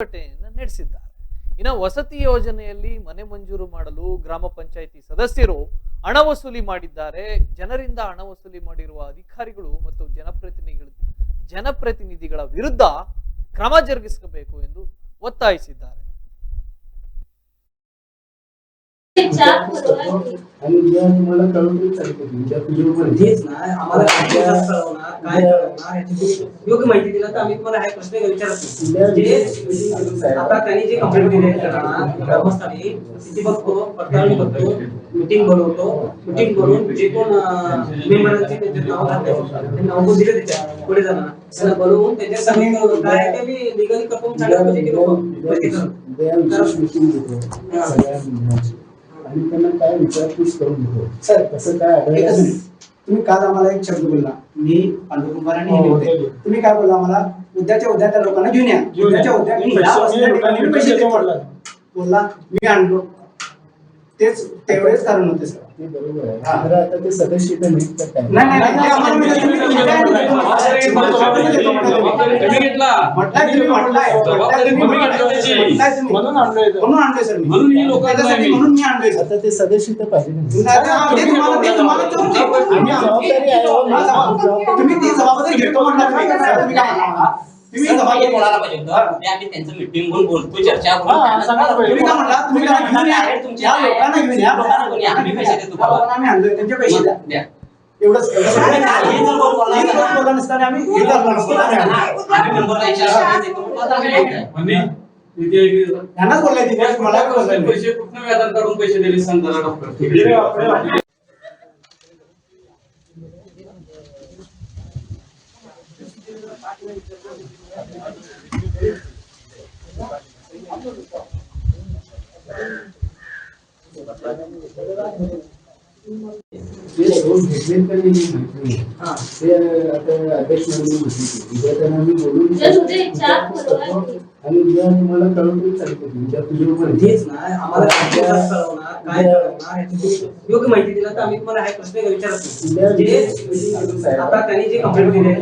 ಪ್ರತಿಭಟನೆಯನ್ನು ನಡೆಸಿದ್ದಾರೆ. ಇನ್ನು ವಸತಿ ಯೋಜನೆಯಲ್ಲಿ ಮನೆ ಮಂಜೂರು ಮಾಡಲು ಗ್ರಾಮ ಪಂಚಾಯಿತಿ ಸದಸ್ಯರು ಹಣ ವಸೂಲಿ ಮಾಡಿದ್ದಾರೆ. ಜನರಿಂದ ಹಣ ವಸೂಲಿ ಮಾಡಿರುವ ಅಧಿಕಾರಿಗಳು ಮತ್ತು ಜನಪ್ರತಿನಿಧಿಗಳು ಜನಪ್ರತಿನಿಧಿಗಳ ವಿರುದ್ಧ ಕ್ರಮ ಜರುಗಿಸಬೇಕು ಎಂದು ಒತ್ತಾಯಿಸಿದ್ದಾರೆ. आणि उद्या तुम्हाला चालतं उद्या व्हिडिओमध्ये. तेच ना आम्हाला काय कळवणार काय कळवणार याची योग्य माहिती दिला तर आम्ही तुम्हाला हा प्रश्न विचारतो. जे आता त्यांनी जे कंप्लेंट दिली ग्रामस्थांनी तिथे बघतो पडताळणी बघतो मिटिंग बोलवतो मिटिंग बोलवून जे कोण मेंबरांचे त्यांचे नाव घातले ते नाव दिले त्याच्या पुढे जाणार. त्यांना बोलवून त्याच्या सांगितलं काय ते मी लिगली करून सांगायला पाहिजे की लोक आणि त्यांना काय विचारपूस करून घेतो. सर कसं काय आढळलं तुम्ही काल आम्हाला एक शब्द बोलला. मी पांडू कुमार आणि तुम्ही काय बोलला आम्हाला? उद्याच्या उद्या त्या लोकांना घेऊन या. उद्याच्या उद्या मी बोलला. मी आणलो. तेच तेवढेच कारण होते सर ते बरोबर आहे तर आता ते सदस्य इथं नाही नाही ते आम्हाला म्हणजे तुम्ही- तुम्ही काय जबाबदारी तुम्ही घेतला म्हटलंय तुम्ही म्हटलंय जबाबदारी तुम्ही घेतली त्याची. म्हटलंय तुम्ही. म्हणून आणलोय तो. म्हणून सर मी म्हणून ही त्याच्यासाठी मी- म्हणून मी आणलोय सर आता ते सदस्य इथं पाहिजे नाही. नाही, ते- हा, ते तुम्हाला ते तुम्हाला तो- आम्ही जबाबदारी आहे हो. हा, जबाब- तुम्ही ती जबाबदारी घेतो तुम्ही तुम्ही काय? तुम्ही सर, जबाबदारी बोलायला पाहिजे होतं. ते आम्ही त्यांचं मीटिंग घेऊन बोलतो चर्चा करू. हा, त्यांना सांगायला पाहिजे. तुम्ही काय म्हणला तुम्ही त्याला घेऊन या तुमचे या लोकांना घेऊन या लोकांना घेऊन या. आम्ही पैसे देतो त्या लोकांना आम्ही आणलोय त्यांचे पैसे द्या द्या. एवढंच एवढंच नाही, नाही, हे जर कोण बोलला हे जर असता- बोलला नसताना आम्ही हे धरलं नसतं आम्ही आणलं. आम्ही मेंबरला विचारलं, ते करून आता आम्ही बोलतोय. म्हणजे इथे यांनाच बोललाय तिथे मला बोललाय. पैसे कुठनं व्याजात काढून पैसे दिले सांगताना डॉक्टर ते दोन भेटले तर नाही माहिती नाही. हा. ते आता अध्यक्ष म्हणून म्हटली उद्या त्यांना मी बोलून जर उद्या चार बरोबर. आणि उद्या तुम्हाला कळवून चालतं उद्या व्हिडिओमध्ये तेच ना आम्हाला काय कळवणार काय कळवणार याची तुम्ही योग्य माहिती दिला तर आम्ही तुम्हाला हा प्रश्न विचारतो जे आता त्यांनी जे कंप्लेंट दिली आहे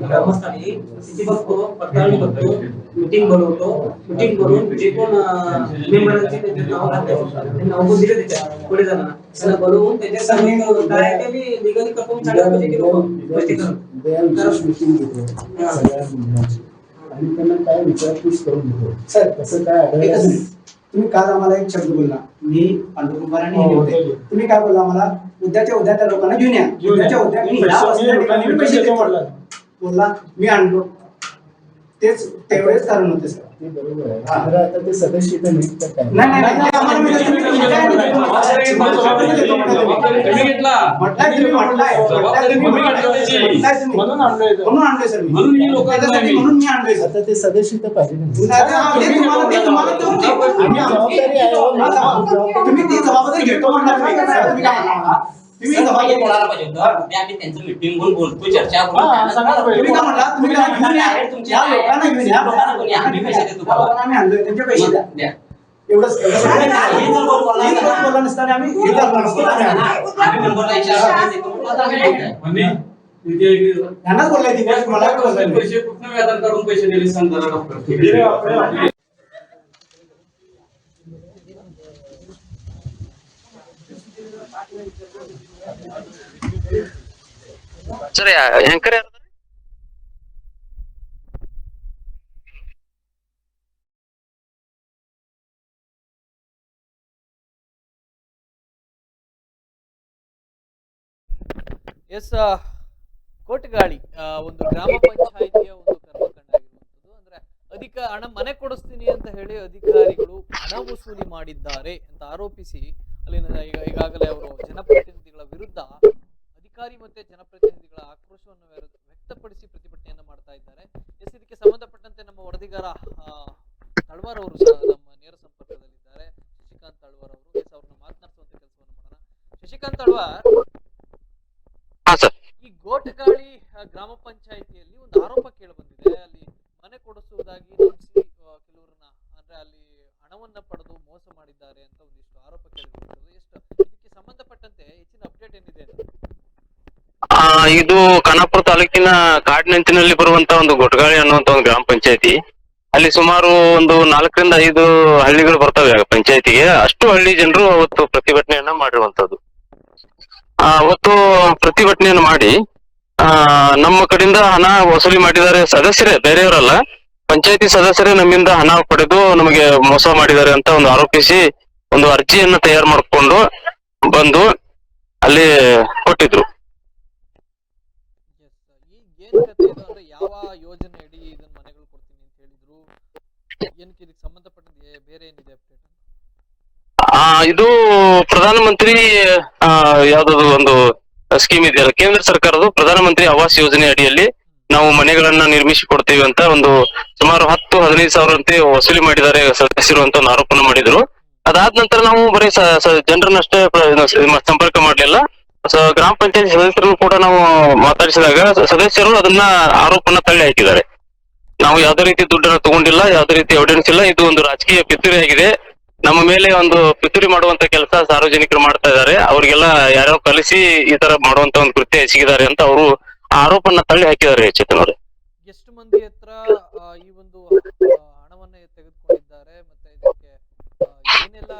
ग्रामस्थांनी तिथे बघतो पडताळणी बघतो मिटिंग बोलवतो मिटिंग बोलवून जे कोण मेंबरांचे त्यांचे नाव घातले ते नाव दिले त्याच्या पुढे जाणार. त्यांना बोलवून त्याच्या सांगितलं काय ते मी लिगली करून आणि त्यांना काय विचारपूस करून घेतो. सर कसं काय आढळलं. तुम्ही काल आम्हाला एक शब्द बोलला. मी पांडुकुमार आणि हे हो, होते. तुम्ही काय बोलला आम्हाला? उद्याच्या उद्या त्या लोकांना घेऊन या. उद्याच्या उद्या मी बोलला मी आणलो. तेच तेवढेच कारण होते सर. ते बरोबर आहे. तर आता ते सदस्य इथं नाहीत तर काय नाही नाही नाही, ते आम्हाला म्हणजे तुम्ही- तुम्ही काय- जबाबदारी तुम्ही घेतला. म्हटलंय तुम्ही. म्हटलंय. जबाबदारी तुम्ही घेतली त्याची. म्हटलंय तुम्ही. म्हणून आणलोय तो. म्हणून आणलोय सर मी. म्हणून ही लोकांना त्याच्यासाठी मी- म्हणून मी आणलोय सर. आता ते सदस्य इथं पाहिजे नाही. नाही, ते- ते तुम्हाला ते तुम्हाला तो- आम्ही जबाबदारी आहे हो. हा, तुम्ही ती जबाबदारी घेतो तुम्ही काय म्हणला? तुम्ही सर, जबाबदारी बोलायला पाहिजे होतं. ते आम्ही त्यांचं घेऊन बोलतो चर्चा करू. हा, त्यांना सांगायला पाहिजे. तुम्ही काय म्हणला तुम्ही त्याला घेऊन या तुमचे या काय? लोकांना घेऊन या लोकांना घेऊन या. आम्ही पैसे देतो त्या लोकांना आम्ही आणलोय त्यांचे पैसे द्या द्या. एवढंच एवढंच नाही, नाही, हे जर कोण बोलला हे जर आम्ही हे नसतं आम्ही. आम्ही विचारलं, करून आम्ही. म्हणजे इथे यांनाच बोललाय तिथे मला काय बोललाय नाही. पैसे कुठनं व्याजात काढून पैसे दिले सांगताना doctor sir Henkar S Kotagali ಒಂದು ಗ್ರಾಮ ಪಂಚಾಯಿತಿಯ ಒಂದು ಕರ್ಮಕಂಡ ಆಗಿರುವಂತದ್ದು ಅಂದ್ರೆ ಅಧಿಕ ಹಣ ಮನೆ ಕೊಡಿಸ್ತೀನಿ ಅಂತ ಹೇಳಿ ಅಧಿಕಾರಿಗಳು ಹಣ ವಸೂಲಿ ಮಾಡಿದ್ದಾರೆ ಅಂತ ಆರೋಪಿಸಿ, ಅಲ್ಲಿನ ಈಗ ಈಗಾಗಲೇ ಅವರು ಜನಪ್ರತಿನಿಧಿಗಳ ವಿರುದ್ಧ ಅಧಿಕಾರಿ ಮತ್ತೆ ಜನಪ್ರತಿನಿಧಿಗಳ ಆಕ್ರೋಶವನ್ನು ವ್ಯಕ್ತಪಡಿಸಿ ಪ್ರತಿಭಟನೆಯನ್ನು ಮಾಡ್ತಾ ಇದ್ದಾರೆ. ಎಸ್ ಇದಕ್ಕೆ ಸಂಬಂಧಪಟ್ಟಂತೆ ನಮ್ಮ ವರದಿಗಾರ ತಳ್ವಾರ್ ಅವರು ಸಹ ನಮ್ಮ ನೇರ ಸಂಪರ್ಕದಲ್ಲಿದ್ದಾರೆ. ಶಶಿಕಾಂತ್ ತಳ್ವಾರ್ ಅವರು. ಎಸ್ ಅವ್ರನ್ನ ಮಾತನಾಡಿಸುವಂತ ಕೆಲಸವನ್ನು ಮಾಡೋಣ. ಶಶಿಕಾಂತ್ ತಳ್ವಾರ್ ಈ ಗೋಟಗಾಳಿ ಗ್ರಾಮ ಪಂಚಾಯಿತಿಯಲ್ಲಿ ಒಂದು ಆರೋಪ ಕೇಳಿ ಬಂದಿದೆ ಅಲ್ಲಿ ಮನೆ ಕೊಡಿಸುವುದಾಗಿ ಕೆಲವರನ್ನ ಅಂದ್ರೆ ಅಲ್ಲಿ ಹಣವನ್ನ ಪಡೆದು ಮೋಸ ಮಾಡಿದ್ದಾರೆ ಅಂತ ಒಂದಿಷ್ಟು ಆರೋಪ ಕೇಳಿ ಎಷ್ಟು ಇದಕ್ಕೆ ಸಂಬಂಧಪಟ್ಟಂತೆ ಹೆಚ್ಚಿನ ಅಪ್ಡೇಟ್ ಏನಿದೆ? ಇದು ಖಾನಾಪುರ ತಾಲೂಕಿನ ಕಾಡಿನಂಚಿನಲ್ಲಿ ಬರುವಂತ ಒಂದು ಗೊಟ್ಗಾಳಿ ಅನ್ನುವಂತ ಒಂದು ಗ್ರಾಮ ಪಂಚಾಯತಿ. ಅಲ್ಲಿ ಸುಮಾರು ಒಂದು ನಾಲ್ಕರಿಂದ ಐದು ಹಳ್ಳಿಗಳು ಬರ್ತವೆ ಪಂಚಾಯತಿಗೆ. ಅಷ್ಟು ಹಳ್ಳಿ ಜನರು ಅವತ್ತು ಪ್ರತಿಭಟನೆಯನ್ನ ಮಾಡಿರುವಂತದ್ದು. ಆ, ಅವತ್ತು ಪ್ರತಿಭಟನೆಯನ್ನು ಮಾಡಿ ಆ ನಮ್ಮ ಕಡೆಯಿಂದ ಹಣ ವಸೂಲಿ ಮಾಡಿದ್ದಾರೆ ಸದಸ್ಯರೇ ಬೇರೆಯವರಲ್ಲ. ಪಂಚಾಯತಿ ಸದಸ್ಯರೇ ನಮ್ಮಿಂದ ಹಣ ಪಡೆದು ನಮಗೆ ಮೋಸ ಮಾಡಿದ್ದಾರೆ ಅಂತ ಒಂದು ಆರೋಪಿಸಿ ಒಂದು ಅರ್ಜಿಯನ್ನ ತಯಾರು ಮಾಡಿಕೊಂಡು ಬಂದು ಅಲ್ಲಿ ಕೊಟ್ಟಿದ್ರು. ಇದು ಅಂದ್ರೆ ಯಾವ ಯೋಜನೆ ಅಡಿ ಇದನ್ನ ಮನೆಗಳು ಕೊಡ್ತೀನಿ ಅಂತ ಹೇಳಿದ್ರು? ಏನಕ್ಕೆ ಇದಕ್ಕೆ ಸಂಬಂಧಪಟ್ಟಂತೆ ಬೇರೆ ಏನಿದೆ ಅಪ್ಡೇಟ್ ಆ, ಇದು ಪ್ರಧಾನಮಂತ್ರಿ, ಆ, ಯಾವ್ದದು ಒಂದು ಸ್ಕೀಮ್ ಇದೆಯಲ್ಲ, ಕೇಂದ್ರ ಸರ್ಕಾರದ ಪ್ರಧಾನಮಂತ್ರಿ ಆವಾಸ್ ಯೋಜನೆ ಅಡಿಯಲ್ಲಿ ನಾವು ಮನೆಗಳನ್ನ ನಿರ್ಮಿಸಿ ಕೊಡ್ತೀವಿ ಅಂತ ಒಂದು ಸುಮಾರು ಹತ್ತು, ಹದಿನೈದು ಸಾವಿರಂತೆ ವಸೂಲಿ ಮಾಡಿದ್ದಾರೆ ಸದಸ್ಯರು ಅಂತ ಒಂದು ಆರೋಪನ ಮಾಡಿದ್ರು. ಅದಾದ ನಂತರ ನಾವು ಬರೀ ಜನರನ್ನಷ್ಟೇ ಸಂಪರ್ಕ ಮಾಡಲಿಲ್ಲ. ಗ್ರಾಮ ಪಂಚಾಯತ್ ಸದಸ್ಯರು ಕೂಡ ನಾವು ಮಾತಾಡಿಸಿದಾಗ ಸದಸ್ಯರು ಅದನ್ನ ಆರೋಪನ ತಳ್ಳಿ ಹಾಕಿದ್ದಾರೆ. ನಾವು ಯಾವ್ದೇ ರೀತಿ ದುಡ್ಡನ್ನ ತಗೊಂಡಿಲ್ಲ, ಯಾವ್ದೇ ರೀತಿ ಎವಿಡೆನ್ಸ್ ಇಲ್ಲ. ಇದು ಒಂದು ರಾಜಕೀಯ ಪಿತೂರಿ ಆಗಿದೆ. ನಮ್ಮ ಮೇಲೆ ಒಂದು ಪಿತೂರಿ ಮಾಡುವಂತ ಕೆಲಸ ಸಾರ್ವಜನಿಕರು ಮಾಡ್ತಾ ಇದ್ದಾರೆ. ಅವರಿಗೆಲ್ಲ ಯಾರೋ ಕಲಿಸಿ ಈ ತರ ಮಾಡುವಂತ ಒಂದು ಕೃತ್ಯ ಎಸಗಿದ್ದಾರೆ ಅಂತ ಅವರು ಆರೋಪನ ತಳ್ಳಿ ಹಾಕಿದ್ದಾರೆ ಚೇತನ್ ಅವರೇ. ಎಷ್ಟು ಮಂದಿ ಹತ್ರ ಈ ಒಂದು ಹಣವನ್ನ ತೆಗೆದುಕೊಂಡಿದ್ದಾರೆ, ಮತ್ತೆ ಇದಕ್ಕೆ ಏನೆಲ್ಲ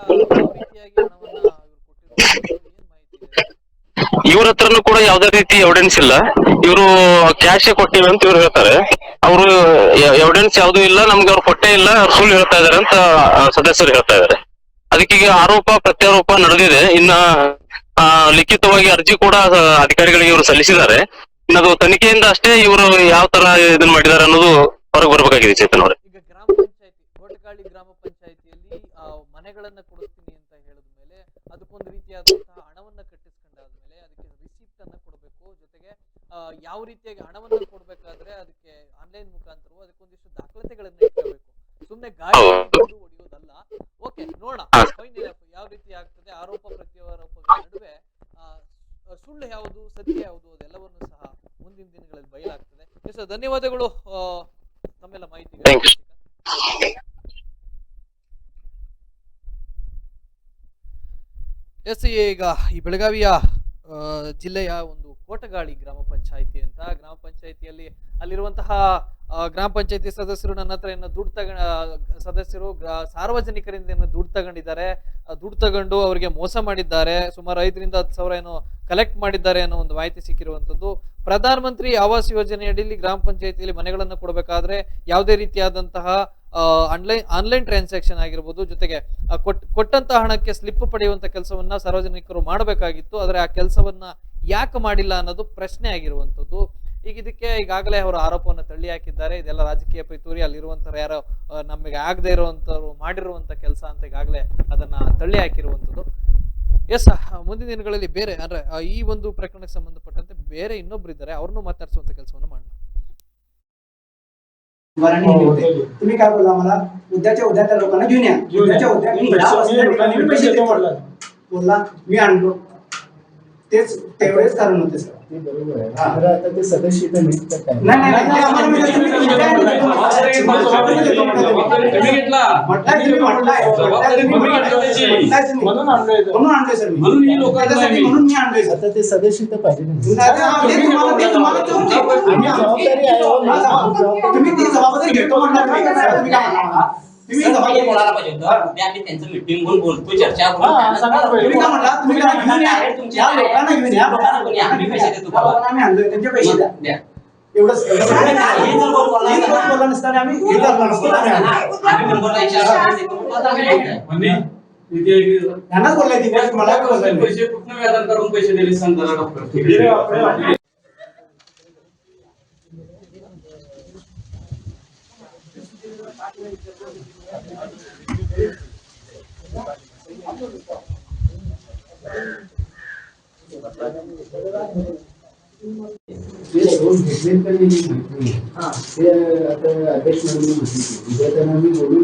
ರೀತಿಯಾಗಿ ಹಣವನ್ನ ಇವ್ರು ಕೊಟ್ಟಿರೋದು ಏನ್ ಮಾಹಿತಿ ಇದೆ ಇವ್ರ ಹತ್ರನು ಕೂಡ ಯಾವ್ದೇ ರೀತಿ ಎವಿಡೆನ್ಸ್ ಇಲ್ಲ. ಇವರು ಕ್ಯಾಶ್ ಕೊಟ್ಟಿವಿ ಅಂತ ಇವ್ರು ಹೇಳ್ತಾರೆ. ಅವರು ಎವಿಡೆನ್ಸ್ ಯಾವ್ದು ಇಲ್ಲ, ನಮ್ಗೆ ಅವ್ರು ಕೊಟ್ಟೇ ಇಲ್ಲ ಸುಳ್ಳು ಹೇಳ್ತಾ ಇದಾರೆ ಅಂತ ಸದಸ್ಯರು ಹೇಳ್ತಾ ಇದಾರೆ. ಅದಕ್ಕೆ ಈಗ ಆರೋಪ, ಪ್ರತ್ಯಾರೋಪ ನಡೆದಿದೆ. ಇನ್ನ ಲಿಖಿತವಾಗಿ ಅರ್ಜಿ ಕೂಡ ಅಧಿಕಾರಿಗಳಿಗೆ ಇವರು ಸಲ್ಲಿಸಿದ್ದಾರೆ. ಇನ್ನದು ತನಿಖೆಯಿಂದ ಅಷ್ಟೇ ಇವರು ಯಾವ ತರ ಇದನ್ನ ಮಾಡಿದ್ದಾರೆ ಅನ್ನೋದು ಹೊರಗೆ ಬರ್ಬೇಕಾಗಿದೆ ಚೇತನ್ ಅವರೇ. ಗ್ರಾಮ ಪಂಚಾಯತಿ ಗ್ರಾಮ ಪಂಚಾಯತಿಯಲ್ಲಿ ಮನೆಗಳನ್ನ ಕೊಡಿಸ್ತೀನಿ ಅಂತ ಹೇಳಿದ ಮೇಲೆ ಅದಕ್ಕೊಂದು ರೀತಿಯಾದಂತಹ ಹಣವನ್ನ ಕಟ್ಟಿಸ್ಕೊಂಡಾದ್ಮೇಲೆ ಅದಕ್ಕೆ ರಿಸಿಪ್ಟ್ ಅನ್ನ ಕೊಡಬೇಕು ಜೊತೆಗೆ ಆ, ಯಾವ ರೀತಿಯಾಗಿ ಹಣವನ್ನು ಕೊಡ್ಬೇಕಾದ್ರೆ ಅದಕ್ಕೆ ಆನ್ಲೈನ್ ಮುಖಾಂತರ ಅದಕ್ಕೊಂದಿಷ್ಟು ದಾಖಲಾತಿಗಳನ್ನ ಇಟ್ಕೋಬೇಕು. ಸುಮ್ಮನೆ ಗಾಡಿ ಹೊಡೆಯೋದಲ್ಲ. ಓಕೆ ನೋಡೋಣ. ಫೈನ್ ಯಾವ ರೀತಿ ಆಗ್ತದೆ? ಆರೋಪ ಪ್ರತ್ಯಾರೋಪಗಳ ನಡುವೆ ಸುಳ್ಳು ಯಾವುದು ಸತ್ಯ ಯಾವುದು ಅದೆಲ್ಲವನ್ನು ಸಹ ಮುಂದಿನ ದಿನಗಳಲ್ಲಿ ಬಯಲಾಗ್ತದೆ. ಎಸ್ ಧನ್ಯವಾದಗಳು. ತಮ್ಮೆಲ್ಲ ಮಾಹಿತಿ. ಎಸ್ ಈಗ ಈ ಬೆಳಗಾವಿಯ ಜಿಲ್ಲೆಯ ಒಂದು ಕೋಟಗಾಳಿ ಗ್ರಾಮ ಪಂಚಾಯಿತಿ ಅಂತ. ಗ್ರಾಮ ಪಂಚಾಯಿತಿಯಲ್ಲಿ ಅಲ್ಲಿರುವಂತಹ ಗ್ರಾಮ ಪಂಚಾಯಿತಿ ಸದಸ್ಯರು ನನ್ನ ಹತ್ರ ಏನೋ ದುಡ್ಡು ತಗ ಸದಸ್ಯರು ಸಾರ್ವಜನಿಕರಿಂದ ಏನೋ ದುಡ್ಡು ತಗೊಂಡಿದ್ದಾರೆ. ದುಡ್ಡು ತಗೊಂಡು ಅವರಿಗೆ ಮೋಸ ಮಾಡಿದ್ದಾರೆ. ಸುಮಾರು ಐದರಿಂದ ಹತ್ತು ಸಾವಿರ ಏನೋ ಕಲೆಕ್ಟ್ ಮಾಡಿದ್ದಾರೆ ಅನ್ನೋ ಒಂದು ಮಾಹಿತಿ ಸಿಕ್ಕಿರುವಂಥದ್ದು. ಪ್ರಧಾನ ಮಂತ್ರಿ ಆವಾಸ್ ಯೋಜನೆಯಡಿಯಲ್ಲಿ ಗ್ರಾಮ ಪಂಚಾಯಿತಿಯಲ್ಲಿ ಮನೆಗಳನ್ನು ಕೊಡಬೇಕಾದ್ರೆ ಯಾವುದೇ ರೀತಿಯಾದಂತಹ ಆನ್ಲೈನ್ ಆನ್ಲೈನ್ ಟ್ರಾನ್ಸಾಕ್ಷನ್ ಆಗಿರ್ಬೋದು, ಜೊತೆಗೆ ಕೊಟ್ಟಂತಹ ಹಣಕ್ಕೆ ಸ್ಲಿಪ್ ಪಡೆಯುವಂತ ಕೆಲಸವನ್ನ ಸಾರ್ವಜನಿಕರು ಮಾಡಬೇಕಾಗಿತ್ತು. ಆದರೆ ಆ ಕೆಲಸವನ್ನ ಯಾಕೆ ಮಾಡಿಲ್ಲ ಅನ್ನೋದು ಪ್ರಶ್ನೆ ಆಗಿರುವಂತದ್ದು ಈಗ ಇದಕ್ಕೆ ಈಗಾಗಲೇ ಅವರು ಆರೋಪವನ್ನು ತಳ್ಳಿ ಹಾಕಿದ್ದಾರೆ ಇದೆಲ್ಲ ರಾಜಕೀಯ ಪಿತೂರಿ ಅಲ್ಲಿರುವಂತರ ಯಾರೋ ಆ, ನಮಗೆ ಆಗದೆ ಇರುವಂತವ್ರು ಮಾಡಿರುವಂತ ಕೆಲಸ ಅಂತ ಈಗಾಗಲೇ ಅದನ್ನ ತಳ್ಳಿ ಹಾಕಿರುವಂತದ್ದು ಎಸ್ ಮುಂದಿನ ದಿನಗಳಲ್ಲಿ ಬೇರೆ ಅಂದ್ರೆ ಆ, ಈ ಒಂದು ಪ್ರಕರಣಕ್ಕೆ ಸಂಬಂಧಪಟ್ಟಂತೆ ಬೇರೆ ಇನ್ನೊಬ್ರು ಇದ್ದಾರೆ ಅವ್ರನ್ನೂ ಮಾತಾಡಿಸುವಂತ ಕೆಲಸವನ್ನು ಮಾಡೋಣ वराणी हो, नेले होते होते. तुम्ही काय बोलला मला उद्याच्या उद्या त्या लोकांना घेऊन या घेऊन या. उद्याच्या उद्या मी पैसे- या मी बसल्या लोकांनी ठिकाणी पैसे पैसे देतो देतो म्हटलं. बोलला मी आणलो तेच तेवढेच कारण होते सर ते बरोबर आहे खरं आता ते सदस्य इथं नाहीत तर काय नाही नाही नाही, ते आम्हाला मिळालं. तुम्ही काय जबाबदारी तुम्ही घेतला म्हटलंय तुम्ही म्हटलंय. जबाबदारी तुम्ही घेतली त्याची. म्हटलंय तुम्ही. म्हणून आणलोय इथं. म्हणून आणलोय सर मी म्हणून ही लोकं त्याच्यासाठी आणलोय मी. म्हणून मी आणलोय सर आता ते सदस्य इथं पाहिजे नाही. नाही, ते- हा, ते तुम्हाला ते तुम्हाला तेवढं ते- आम्ही जबाबदारी आहे हो. हा, जबाबदारी. तुम्ही ती जबाबदारी घेतो म्हटलं तुम्ही काय तुम्ही काय म्हणला? तुम्ही सर, पहिले जबाबदारी बोलायला पाहिजे होतं ते आम्ही त्यांचं मिटिंग घेऊन बोलतो चर्चा करू हा, त्यांना सांगा कळवू. पहिले. तुम्ही काय म्हणला तुम्ही काय घेऊन या तुमच्या या लोकांना घेऊन या लोकांना घेऊन या. आम्ही पैसे देतो त्या लोकांना आम्ही आणलोय त्यांचे पैसे द्या द्या. एवढंच एवढंच. हे जर कोण बोलला हे जर कोण बोलला नसताना आम्ही हे धरलं नसतं आम्ही आणलं. आम्ही मेंबरला विचारलं, ते करून आता आम्ही ठीक आहे. म्हणजे इथे यांनाच बोललाय ती मला काय बोललाय नाही. पैसे कुठनं व्याजान करून पैसे दिले सांग जरा doctor आता अध्यक्ष मॅडमने म्हटलं की उद्या त्यांना मी बोलून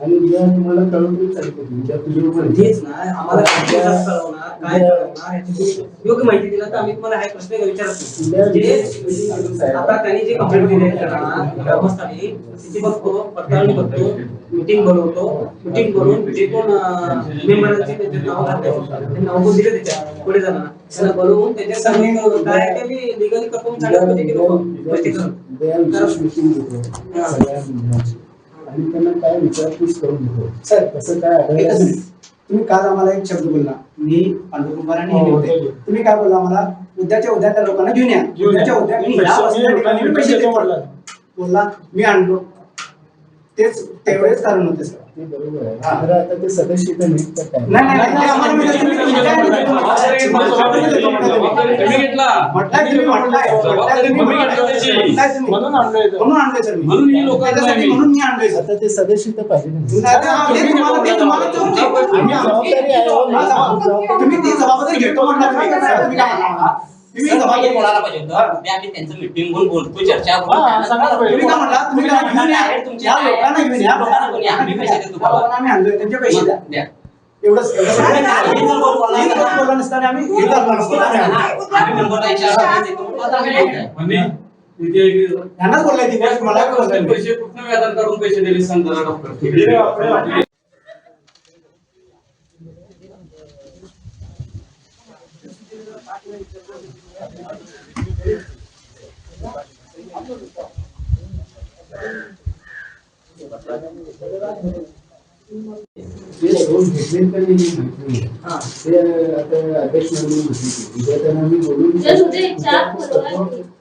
आणि उद्या तुम्हाला चालते उद्या पण तेच ना आम्हाला कळवणार काय कळवणार याची योग्य माहिती दिला तर आम्ही तुम्हाला हा प्रश्न विचारत नाही. जे आता त्यांनी जे कंप्लेंट दिली ग्रामस्थांनी तिथे बघतो पडताळणी बघतो मिटिंग बोलवतो मिटिंग बोलवून जे कोण मेंबरांचे त्याचे नाव घालते. ते नाव दिले त्याच्या पुढे जाणार. त्यांना बोलवून त्याच्या सर्व काय ते मी लिगली करून. होते. की लोकं स्पष्टीकरण आणि त्यांना काय विचारपूस करून घेतो. सर तसं काय तुम्ही काल आम्हाला एक शब्द बोलला. मी पांडुकुमार आणि हो, हो, हो. तुम्ही काय बोलला आम्हाला? उद्याच्या उद्या त्या लोकांना घेऊन या. उद्याच्या उद्या बोलला मी आणलो. तेच तेवढेच कारण होते सर. ते बरोबर आहे. तर आता ते सदस्य इथं नाहीत तर काय नाही नाही नाही, आम्हाला तुम्ही तुमच्या- जबाबदारी तुम्ही घेतला. म्हटलंय तुम्ही म्हटलंय. जबाबदारी तुम्ही घेतला त्याची. म्हटलंय तुम्ही. म्हणून आणलोय इथं. म्हणून आणलंय सर मी. म्हणून ही लोकांना त्याच्यासाठी मी- म्हणून मी आणलंय सर आता ते सदस्य इथं पाहिजे नाही. तुम्ही आता ते तुम्हाला ते तुम्हाला ते होते. आम्ही जबाबदारी आहे हो. हा, जबाब- तुम्ही ती जबाबदारी घेतो म्हटलं तुम्ही. तुम्ही काय म्हणला मला? तुम्ही सर, पहिले जबाबदारी बोलायला पाहिजे होतं. ते आम्ही त्यांचं मीटिंग घेऊन बोलतो चर्चा करू. हा, त्यांना सांगा सांगा. पहिले. तुम्ही काय म्हणला? तुम्ही काय घेऊन या तुमच्या या लोकांना घेऊन या. लोकांना घेऊन या. आम्ही पैसे देतो या लोकांना आम्ही आणलोय त्यांचे पैसे द्या. द्या. एवढंच एवढंच. नाही, नाही, हे जर बोलला हे जर नसता- आम्ही हे मेंबरला विचारलं, देतो. आता बोललाय ती गोष्ट, मला काय बोलताय? पैसे कुठनं व्याजात काढून पैसे दिले सांग जरा डॉक्टर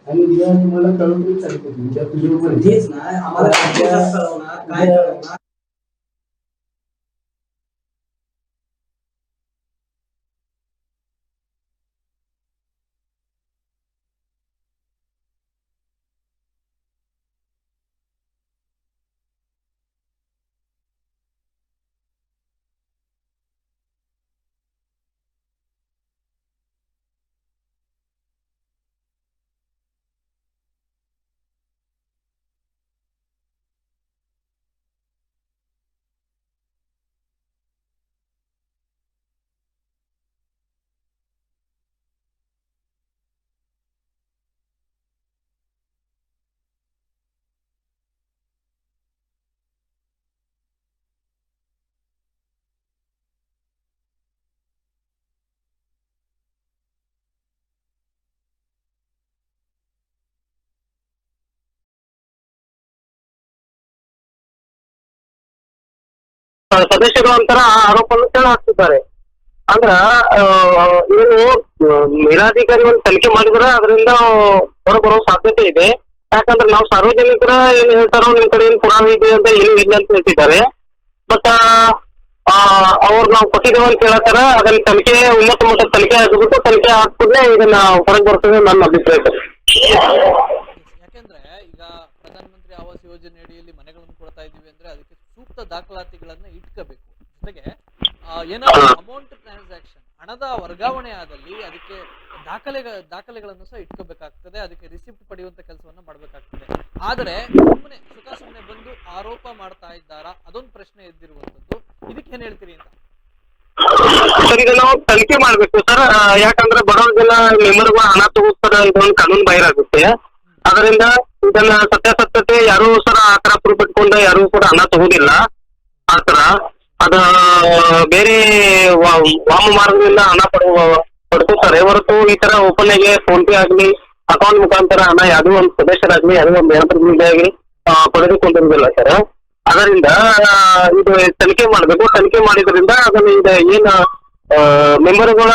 आणि उद्या तुम्हाला कळून चालते उद्या व्हिडिओ तेच ना आम्हाला काय ಸದಸ್ಯರು ಒಂಥರ ಆರೋಪವನ್ನು ತೆಳ ಹಾಕ್ತಿದ್ದಾರೆ. ಅಂದ್ರ ಇವನು ಆ, ಮೇಲಾಧಿಕಾರಿ ಒಂದು ತನಿಖೆ ಮಾಡಿದ್ರೆ ಅದರಿಂದ ಹೊರಬರೋ ಸಾಧ್ಯತೆ ಇದೆ. ಯಾಕಂದ್ರೆ ನಾವು ಸಾರ್ವಜನಿಕರ ಏನ್ ಹೇಳ್ತಾರೋ ನಿಮ್ ಕಡೆ ಏನು ಪುರಾವೆ ಇದೆ ಅಂತ ಏನು ಇಲ್ಲ ಅಂತ ಹೇಳ್ತಿದ್ದಾರೆ. ಬಟ್ ಅವ್ರು ನಾವು ಕೊಟ್ಟಿದ್ದೇವೆ ಅಂತ ಹೇಳತ್ತಾರ ಅದನ್ನ ತನಿಖೆ ಉನ್ನತ ಮಟ್ಟದ ತನಿಖೆ ಆಗಿಬಿಟ್ಟು ತನಿಖೆ ಹಾಕ್ಬಿಟ್ರೆ ಇದನ್ನ ಹೊರಗೆ ಬರ್ತದೆ ನನ್ನ ಅಭಿಪ್ರಾಯ ಸರ್. ಯಾಕೆಂದ್ರೆ ಈಗ ಪ್ರಧಾನಮಂತ್ರಿ ಆವಾಸ್ ಯೋಜನೆ ಅಡಿಯಲ್ಲಿ ಮನೆಗಳನ್ನು ಕೊಡ್ತಾ ಇದೀವಿ ಅಂದ್ರೆ ಸೂಕ್ತ ದಾಖಲಾತಿಗಳನ್ನ ಇಟ್ಕೋಬೇಕು. ಜೊತೆಗೆ ಏನಾದ್ರು ಅಮೌಂಟ್ ಟ್ರಾನ್ಸಾಕ್ಷನ್ ಹಣದ ವರ್ಗಾವಣೆ ಆದಲ್ಲಿ ಅದಕ್ಕೆ ದಾಖಲೆ ದಾಖಲೆಗಳನ್ನು ಸಹ ಇಟ್ಕೋಬೇಕಾಗ್ತದೆ ಅದಕ್ಕೆ ರಿಸಿಪ್ಟ್ ಪಡೆಯುವಂತ ಕೆಲಸವನ್ನ ಮಾಡಬೇಕಾಗ್ತದೆ. ಆದರೆ ಸುಮ್ಮನೆ ಸುಖ ಸುಮ್ಮನೆ ಬಂದು ಆರೋಪ ಮಾಡ್ತಾ ಇದ್ದಾರಾ ಅದೊಂದು ಪ್ರಶ್ನೆ ಎದ್ದಿರುವಂತದ್ದು. ಇದಕ್ಕೆ ಏನ್ ಹೇಳ್ತೀರಿ ಅಂತ? ಸರ್ ಈಗ ನಾವು ತನಿಖೆ ಮಾಡ್ಬೇಕು ಸರ್. ಯಾಕಂದ್ರೆ ಬಡವರಿಗೆಲ್ಲ ಮೆಂಬರ್ಗಳು ಹಣ ತಗೋತಾರೆ ಅಂತ ಒಂದು ಕಾನೂನು ಬಾಹಿರ ಆಗುತ್ತೆ. ಅದರಿಂದ ಇದನ್ನ ಸತ್ಯಾಸತ್ಯತೆ ಯಾರು ಸರ ಆ ತರ ಪ್ರೂಫ್ ಇಟ್ಕೊಂಡು ಯಾರು ಕೂಡ ಹಣ ತಗೋದಿಲ್ಲ ಆ ತರ. ಅದ ಬೇರೆ ವಾಮ ಮಾರ್ಗದಿಂದ ಹಣ ಪಡೆಯುವ ಪಡ್ಕೋತಾರೆ ಹೊರತು ಈ ತರ ಓಪನ್ ಆಗಿ ಫೋನ್ ಪೇ ಆಗ್ಲಿ ಅಕೌಂಟ್ ಮುಖಾಂತರ ಹಣ ಯಾವುದೋ ಒಂದು ಸದಸ್ಯರಾಗ್ಲಿ ಯಾವುದೋ ಒಂದು ಆ, ಪಡೆದುಕೊಂಡಿರುವುದಿಲ್ಲ ಸರ್. ಅದರಿಂದ ಇದು ತನಿಖೆ ಮಾಡಬೇಕು. ತನಿಖೆ ಮಾಡಿದ್ರಿಂದ ಅದನ್ನ ಈಗ ಏನು ಮೆಂಬರ್ಗಳ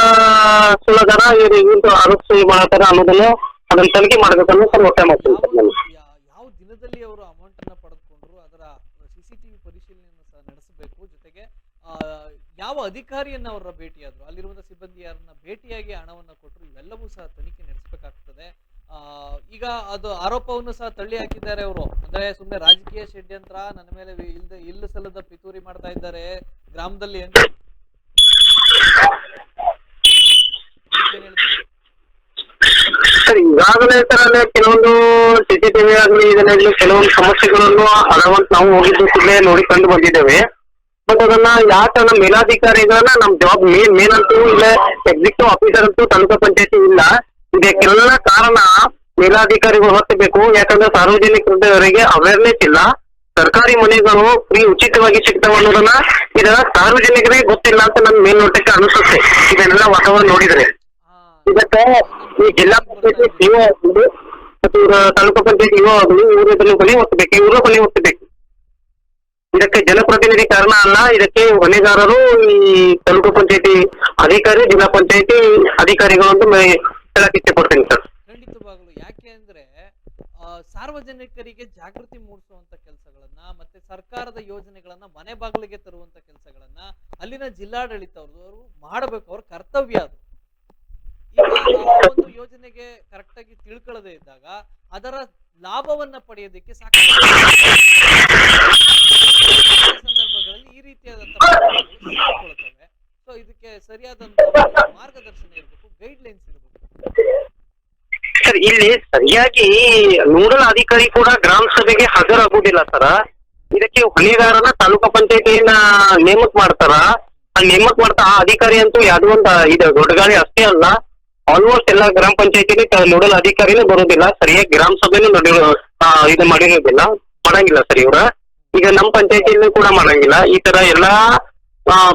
ಸುಳ್ಳದಾರ ಏನು ಇಂದು ಆರೋಪ ಮಾಡತಾರ ಅನ್ನೋದನ್ನ ಅದನ್ನ ತನಿಖೆ ಮಾಡ್ಬೇಕನ್ನೋ ಸರ್ ಒತ್ತಾಯ ಮಾಡ್ತೀನಿ ಸರ್ ನಾನು. ಯಾವ ದಿನದಲ್ಲಿ ಅವರು ಅಮೌಂಟ್ ಅನ್ನ ಪಡೆದುಕೊಂಡ್ರು ಅದರ ಸಿಸಿಟಿವಿ ಪರಿಶೀಲನೆಯನ್ನು ಸಹ ನಡೆಸಬೇಕು. ಜೊತೆಗೆ ಯಾವ ಅಧಿಕಾರಿಯನ್ನ ಅವರ ಭೇಟಿಯಾದ್ರು ಅಲ್ಲಿರುವಂತ ಸಿಬ್ಬಂದಿ ಯಾರನ್ನ ಭೇಟಿಯಾಗಿ ಹಣವನ್ನ ಕೊಟ್ಟರು ಇವೆಲ್ಲವೂ ಸಹ ತನಿಖೆ ನಡೆಸಬೇಕಾಗ್ತದೆ. ಆ, ಈಗ ಅದು ಆರೋಪವನ್ನು ಸಹ ತಳ್ಳಿ ಹಾಕಿದ್ದಾರೆ ಅವರು. ಅಂದ್ರೆ ಸುಮ್ಮನೆ ರಾಜಕೀಯ ಷಡ್ಯಂತ್ರ ನನ್ನ ಮೇಲೆ ಇಲ್ದ ಇಲ್ಲ ಸಲ್ಲದ ಪಿತೂರಿ ಮಾಡ್ತಾ ಇದ್ದಾರೆ. ಗ್ರಾಮದಲ್ಲಿ ಅಂತ? ಸರ್, ಈಗಾಗಲೇ ಸರ್ ಕೆಲವೊಂದು ಸಿಸಿಟಿವಿ ಆಗಲಿ ಇದನ್ನಾಗಲಿ ಕೆಲವೊಂದು ಸಮಸ್ಯೆಗಳನ್ನು ಅದಾವಂತ ನಾವು ಹೋಗಿದ್ದು ಕೂಡಲೇ ನೋಡಿ ಕಂಡು ಬಂದಿದ್ದೇವೆ. ಬಟ್ ಅದನ್ನ ಯಾಕೆ ನಮ್ಮ ಮೇಲಾಧಿಕಾರಿಗಳನ್ನ ನಮ್ ಜಾಬ್ ಮೇನ್ ಮೇನ್ ಅಂತೂ ಇಲ್ಲ ಎಕ್ಸಿಕ್ಯೂಟಿವ್ ಆಫೀಸರ್ ಅಂತೂ ತಾಲೂಕಾ ಪಂಚಾಯತಿ ಇಲ್ಲ. ಇದಕ್ಕೆಲ್ಲ ಕಾರಣ ಮೇಲಾಧಿಕಾರಿಗಳು ಹೊತ್ತಬೇಕು ಯಾಕಂದ್ರೆ ಸಾರ್ವಜನಿಕರಿಗೆ ಅವೇರ್ನೆಸ್ ಇಲ್ಲ. ಸರ್ಕಾರಿ ಮನೆಗಳು ಫ್ರೀ ಉಚಿತವಾಗಿ ಸಿಗ್ತಾವ ಅನ್ನೋದನ್ನ ಇದನ್ನ ಸಾರ್ವಜನಿಕರಿಗೆ ಗೊತ್ತಿಲ್ಲ ಅಂತ ನನ್ನ ಮೇಲ್ನೋಟಕ್ಕೆ ಅನಿಸುತ್ತೆ ಇದನ್ನೆಲ್ಲ ವಾತಾವರಣ ನೋಡಿದ್ರೆ. ಇದಕ್ಕೆ ಈ ಜಿಲ್ಲಾ ಪಂಚಾಯತಿ ಸಿಒ ಆಗ್ಬೋದು, ಮತ್ತು ಇವ್ರ ತಾಲೂಕು ಪಂಚಾಯತಿ ಇಒ ಆಗಲಿ ಇವರು ಕೊನೆ ಒತ್ತಬೇಕು ಇವರು ಕೊನೆ ಒತ್ತಬೇಕು. ಇದಕ್ಕೆ ಜನಪ್ರತಿನಿಧಿ ಕಾರಣ ಅಲ್ಲ, ಇದಕ್ಕೆ ಹೊಣೆಗಾರರು ಈ ತಾಲೂಕು ಪಂಚಾಯತಿ ಅಧಿಕಾರಿ, ಜಿಲ್ಲಾ ಪಂಚಾಯತಿ ಅಧಿಕಾರಿಗಳು ಅಂತ ಹೇಳಕ್ ಇಷ್ಟಪಡ್ತೀನಿ ಸರ್. ಖಂಡಿತವಾಗ್ಲು, ಯಾಕೆ ಅಂದ್ರೆ ಸಾರ್ವಜನಿಕರಿಗೆ ಜಾಗೃತಿ ಮೂಡಿಸುವಂತ ಕೆಲಸಗಳನ್ನ, ಮತ್ತೆ ಸರ್ಕಾರದ ಯೋಜನೆಗಳನ್ನ ಮನೆ ಬಾಗಿಲಿಗೆ ತರುವಂತ ಕೆಲಸಗಳನ್ನ ಅಲ್ಲಿನ ಜಿಲ್ಲಾಡಳಿತವರು ಮಾಡಬೇಕು, ಅವ್ರ ಕರ್ತವ್ಯ ಅದು. ಒಂದು ಯೋಜನೆಗೆ ಕರೆಕ್ಟ್ ಆಗಿ ತಿಳ್ಕೊಳ್ಳದೆ ಇದ್ದಾಗ ಅದರ ಲಾಭವನ್ನ ಪಡೆಯೋದಕ್ಕೆ ಸಾಕಷ್ಟು ಸಂದರ್ಭಗಳಲ್ಲಿ ಈ ರೀತಿಯಾದಂತ ಸಿಕ್ಕಿಕೊಳ್ತವೆ ಸೊ ಇದಕ್ಕೆ ಸರಿಯಾದಂತ ಮಾರ್ಗದರ್ಶನ ಇರಬೇಕು ಗೈಡ್ ಲೈನ್ಸ್ ಇರಬೇಕು. ಸರ್, ಇಲ್ಲಿ ಸರಿಯಾಗಿ ನೋಡಲ್ ಅಧಿಕಾರಿ ಕೂಡ ಗ್ರಾಮ ಸಭೆಗೆ ಹಾಜರಾಗುವುದಿಲ್ಲ ಸರ. ಇದಕ್ಕೆ ಹೊಣೆಗಾರನ ತಾಲೂಕಾ ಪಂಚಾಯತಿಯನ್ನ ನೇಮಕ ಮಾಡ್ತಾರ? ಆ ನೇಮಕ ಮಾಡ್ತಾ ಆ ಅಧಿಕಾರಿ ಅಂತೂ ಯಾವ್ದೋ ಒಂದು ಇದು ದೊಡ್ಡಗಾಳಿ ಅಷ್ಟೇ ಅಲ್ಲ. ಆಲ್ಮೋಸ್ಟ್ ಎಲ್ಲ ಗ್ರಾಮ ಪಂಚಾಯತಿಗೆ ನೋಡಲ್ ಅಧಿಕಾರಿನೂ ಬರೋದಿಲ್ಲ. ಸರಿಯಾಗಿ ಗ್ರಾಮ ಸಭೆನೂ ಇದು ಮಾಡಿರೋದಿಲ್ಲ. ಮಾಡಂಗಿಲ್ಲ ಸರ್ ಇವ್ರ. ಈಗ ನಮ್ಮ ಪಂಚಾಯತಿಯಲ್ಲಿ ಕೂಡ ಮಾಡಂಗಿಲ್ಲ. ಈ ತರ ಎಲ್ಲಾ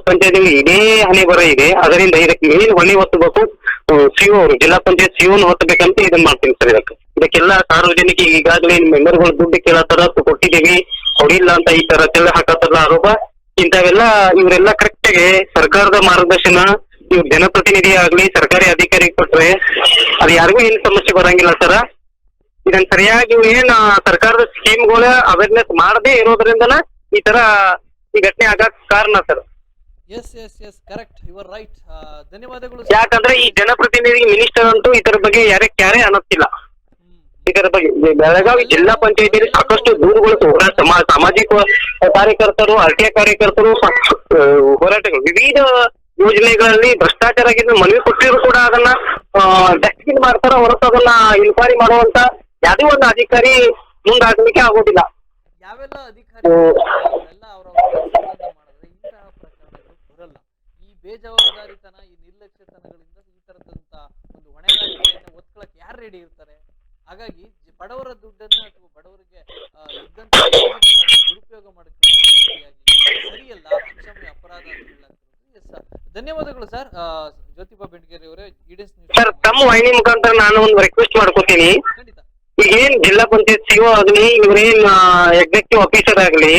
ಪಂಚಾಯತಿ ಇದೇ ಹಣೆ ಬರ ಇದೆ. ಅದರಿಂದ ಇದಕ್ಕೆ ಏನ್ ಹೊಣೆ ಹೊತ್ತಬೇಕು ಸಿಒ ಅವರು, ಜಿಲ್ಲಾ ಪಂಚಾಯತ್ ಸಿಒನ ಹೊತ್ತಬೇಕಂತ ಇದನ್ನ ಮಾಡ್ತೀನಿ ಸರ್ ಇದಕ್ಕೆ. ಇದಕ್ಕೆಲ್ಲ ಸಾರ್ವಜನಿಕ ಈಗಾಗಲೇ ಮೆಂಬರ್ಗಳು ದುಡ್ಡು ಕೇಳತ್ತಾರ ಕೊಟ್ಟಿದ್ದೀವಿ. ಹೊಡಿಲ್ಲ ಅಂತ ಈ ತರ ತೆಲ್ಲ ಹಾಕತ್ತಲ್ಲ ಆರೋಪ. ಇಂಥವೆಲ್ಲ, ಇವರೆಲ್ಲ ಕರೆಕ್ಟ್ ಆಗಿ ಸರ್ಕಾರದ ಮಾರ್ಗದರ್ಶನ ಇವ್ರ ಜನಪ್ರತಿನಿಧಿ ಆಗ್ಲಿ ಸರ್ಕಾರಿ ಅಧಿಕಾರಿ ಕೊಟ್ರೆ ಅದು ಯಾರಿಗೂ ಏನ್ ಸಮಸ್ಯೆ ಬರಂಗಿಲ್ಲ ಸರ್. ಇದನ್ನ ಸರಿಯಾಗಿ ಏನ್ ಸರ್ಕಾರದ ಸ್ಕೀಮ್ಗಳ ಅವೇರ್ನೆಸ್ ಮಾಡದೇ ಇರೋದ್ರಿಂದನ ಈ ತರ ಈ ಘಟನೆ ಆಗಕ್ ಕಾರಣ sir. Yes yes yes correct you're right ಧನ್ಯವಾದಗಳು ಯಾಕಂದ್ರೆ ಈ ಜನಪ್ರತಿನಿಧಿ ಮಿನಿಸ್ಟರ್ ಅಂತೂ ಇದರ ಬಗ್ಗೆ ಯಾರೇ ಕ್ಯಾರೇ ಅನ್ನತ್ತಿಲ್ಲ. ಇದರ ಬಗ್ಗೆ ಬೆಳಗಾವಿ ಜಿಲ್ಲಾ ಪಂಚಾಯತಿಯಲ್ಲಿ ಸಾಕಷ್ಟು ದೂರುಗಳು ಸಾಮಾಜಿಕ ಕಾರ್ಯಕರ್ತರು ಆರ್ಟಿಐ ಕಾರ್ಯಕರ್ತರು ಹೋರಾಟಗಳು ವಿವಿಧ ಯೋಜನೆಗಳಲ್ಲಿ ಭ್ರಷ್ಟಾಚಾರ ಆಗಿದ್ದು ಮನವಿ ಕೊಟ್ಟಿದ್ರು ಕೂಡ ಅದನ್ನ ಡಸ್ಟ್ಬಿನ್ ಮಾಡ್ತಾರ ಹೊರತು ಅದನ್ನ ಇನ್ಕ್ವೈರಿ ಮಾಡುವಂತ ಯಾವುದೇ ಒಂದು ಅಧಿಕಾರಿ ಮುಂದಾಗಲಿಕ್ಕೆ ಆಗೋದಿಲ್ಲ. ಯಾವೆಲ್ಲ ಅಧಿಕಾರಿ ಬರಲ್ಲ. ಈ ಬೇಜವಾಬ್ದಾರಿತನ ಈ ನಿರ್ಲಕ್ಷ್ಯತನಗಳಿಂದ ಈ ತರದಂತ ಒಂದು ಹೊಣೆಗಾರಿಕೆಯನ್ನು ಒತ್ಕೊಳಕ್ ಯಾರು ರೆಡಿ ಇರ್ತಾರೆ? ಹಾಗಾಗಿ ಬಡವರ ದುಡ್ಡನ್ನ ಅಥವಾ ಬಡವರಿಗೆ ಇದ್ದಂತ ದುರುಪಯೋಗ ಸರಿಯಾಗಿ ಸರಿಯಲ್ಲ ಅಕ್ಷಮ್ಯ ಅಪರಾಧ ಅಂತ ಧನ್ಯವಾದಗಳು ಸರ್. ಜ್ಯೋತಿಬಾ ಬೆಂಡ್ಗೇರಿ ಅವರೇ ಸರ್ ತಮ್ಮ ವಾಹಿನಿ ಮುಖಾಂತರ ನಾನು ಒಂದು ರಿಕ್ವೆಸ್ಟ್ ಮಾಡ್ಕೋತೀನಿ. ಖಂಡಿತ. ಈಗ ಏನ್ ಜಿಲ್ಲಾ ಪಂಚಾಯತ್ ಸಿಒ ಆಗ್ಲಿ ಇವ್ರೇನ್ ಎಕ್ಸಿಕ್ಯೂಟಿವ್ ಆಫೀಸರ್ ಆಗ್ಲಿ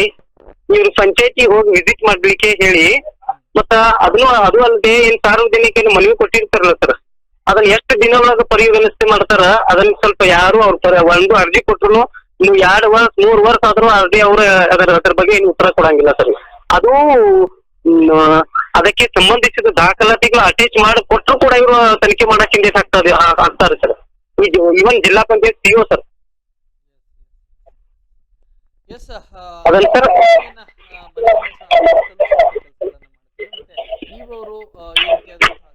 ಇವ್ರು ಪಂಚಾಯತಿ ಹೋಗಿ ವಿಸಿಟ್ ಮಾಡ್ಲಿಕ್ಕೆ ಹೇಳಿ ಮತ್ತ ಅದನ್ನು ಅದು ಅಲ್ಲದೆ ಏನ್ ಸಾರ್ವಜನಿಕ ಮನವಿ ಕೊಟ್ಟಿರ್ತಾರಲ್ಲ ಸರ್ ಅದನ್ನ ಎಷ್ಟು ದಿನ ಒಳಗ ಮಾಡ್ತಾರ ಅದನ್ನ ಸ್ವಲ್ಪ ಯಾರು ಅವ್ರ ಪರ ಒಂದು ಅರ್ಜಿ ಕೊಟ್ಟರು ನೀವು ಎರಡು ವರ್ಷ ಮೂರ್ ವರ್ಷ ಆದ್ರೂ ಅರ್ಜಿ ಅವ್ರ ಅದರ ಅದ್ರ ಬಗ್ಗೆ ಏನು ಉತ್ತರ ಕೊಡಂಗಿಲ್ಲ ಸರ್. ಅದು ಅದಕ್ಕೆ ಸಂಬಂಧಿಸಿದ ದಾಖಲಾತಿಗಳು ಅಟ್ಯಾಚ್ ಮಾಡಿ ಕೊಟ್ಟರು ಕೂಡ ಇವರು ತನಿಖೆ ಮಾಡಕ್ ಹಿಂದೆ ಆಗ್ತದೆ ಆಗ್ತಾರೆ ಸರ್. ಇವನ್ ಜಿಲ್ಲಾ ಪಂಚಾಯತ್ ಸಿಒ ಸರ್. ಅದನ್ನ ಸರ್- ಇವರೆಲ್ಲ ಈ ರೀತಿಯಾದಂತಹ